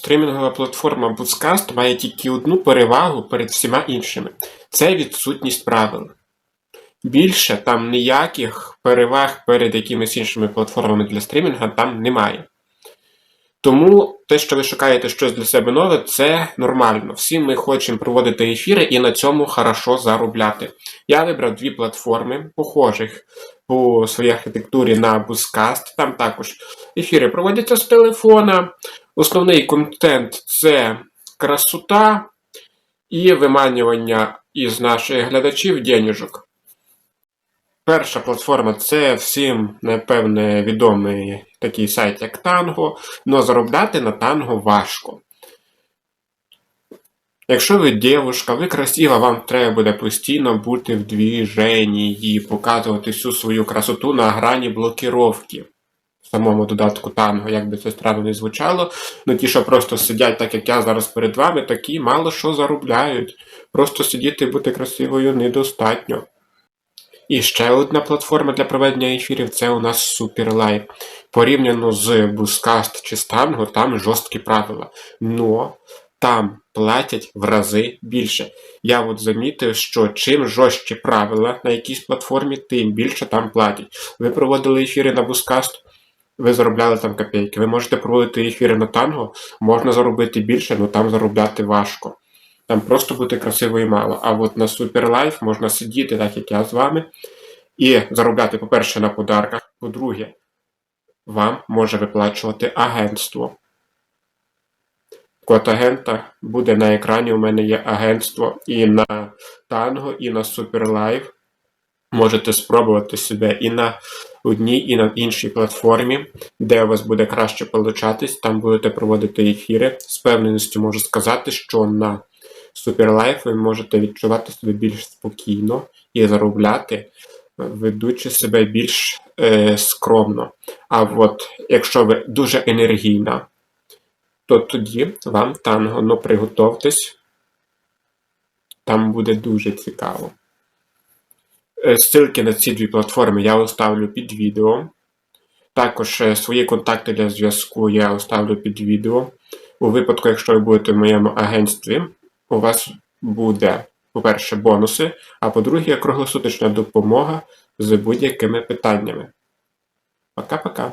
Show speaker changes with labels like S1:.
S1: Стримінгова платформа Bootcast має тільки одну перевагу перед всіма іншими це відсутність правил. Більше там ніяких переваг перед якимись іншими платформами для стрімінга там немає. Тому те, що ви шукаєте щось для себе нове, це нормально. Всі ми хочемо проводити ефіри і на цьому хорошо заробляти. Я вибрав дві платформи, похожих по своїй архітектурі на Buzzcast. Там також ефіри проводяться з телефона. Основний контент це красота і виманювання із наших глядачів денежок. Перша платформа це всім, напевне, відомий такий сайт, як Tango, але заробляти на Tango важко. Якщо ви дівушка, ви красива, вам треба буде постійно бути в двіженні і показувати всю свою красоту на грані блокіровки. Самому додатку Tango, як би це странно не звучало, ну ті, що просто сидять, так як я зараз перед вами, такі мало що заробляють. Просто сидіти і бути красивою недостатньо. І ще одна платформа для проведення ефірів це у нас SuperLive. Порівняно з Buzzcast чи Stango, там жорсткі правила. Но там платять в рази більше. Я от замітив, що чим жорстче правила на якійсь платформі, тим більше там платять. Ви проводили ефіри на Buzzcast, ви заробляли там копійки. Ви можете проводити ефіри на танго, можна заробити більше, але там заробляти важко. Там просто бути красивою мало. А от на Superlife можна сидіти, так як я з вами, і заробляти, по-перше, на подарках. По-друге, вам може виплачувати агентство. Код агента буде на екрані. У мене є агентство і на Tango, і на Superlife. Можете спробувати себе і на одній, і на іншій платформі, де у вас буде краще получатись. Там будете проводити ефіри. З певненістю можу сказати, що на Superlife ви можете відчувати себе більш спокійно і заробляти, ведучи себе більш е, скромно. А от якщо ви дуже енергійна, то тоді вам танго, ну приготовтесь, там буде дуже цікаво. Е, Ссылки на ці дві платформи я оставлю під відео. Також е, свої контакти для зв'язку я оставлю під відео. У випадку, якщо ви будете в моєму агентстві, у вас буде, по-перше, бонуси, а по-друге, круглосуточна допомога з будь-якими питаннями. Пока-пока.